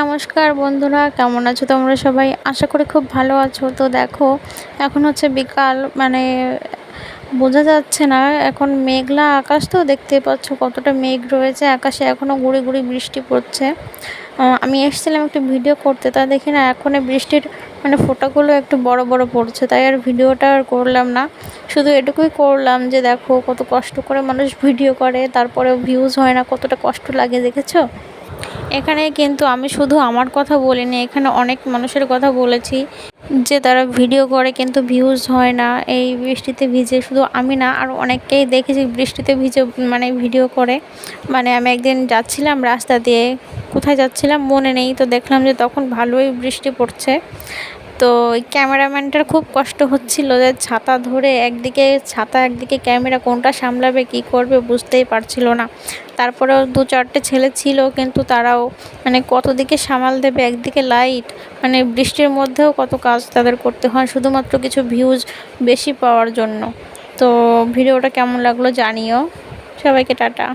নমস্কার বন্ধুরা, কেমন আছো তোমরা সবাই? আশা করি খুব ভালো আছো। তো দেখো, এখন হচ্ছে বিকাল মানে বোঝা যাচ্ছে না, এখন মেঘলা আকাশ তো দেখতে পাচ্ছ কতটা মেঘ রয়েছে। আকাশে এখনও গুড়ি গুড়ি বৃষ্টি পড়ছে। আমি এসেছিলাম একটু ভিডিও করতে, তা দেখি না এখন বৃষ্টির মানে ফোটাগুলো একটু বড় বড় পড়ছে, তাই আর ভিডিওটা আর করলাম না। শুধু এটুকুই করলাম যে দেখো, কত কষ্ট করে মানুষ ভিডিও করে তারপরে ভিউজ হয় না, কতটা কষ্ট লাগে, দেখেছ? এখানে কিন্তু আমি শুধু আমার কথা বলিনি, এখানে অনেক মানুষের কথা বলেছি যে তারা ভিডিও করে কিন্তু ভিউজ হয় না, এই বৃষ্টিতে ভিজে শুধু আমি না, আর অনেককেই দেখেছি বৃষ্টিতে ভিজে মানে ভিডিও করে। মানে আমি একদিন যাচ্ছিলাম রাস্তা দিয়ে, কোথায় যাচ্ছিলাম মনে নেই, তো দেখলাম যে তখন ভালোই বৃষ্টি পড়ছে। তো ক্যামেরাম্যানটার খুব কষ্ট হচ্ছিল যে ছাতা ধরে একদিকে, ছাতা একদিকে ক্যামেরা কোনটা সামলাবে, কি করবে বুঝতেই পারছিল না। তারপরেও দু চারটে ছেলে ছিল, কিন্তু তারাও মানে কত দিকে সামাল দেবে, একদিকে লাইট মানে বৃষ্টির মধ্যেও কত কাজ তাদের করতে হয়, শুধুমাত্র কিছু ভিউজ বেশি পাওয়ার জন্য। তো ভিডিওটা কেমন লাগল জানিও। সবাইকে টাটা।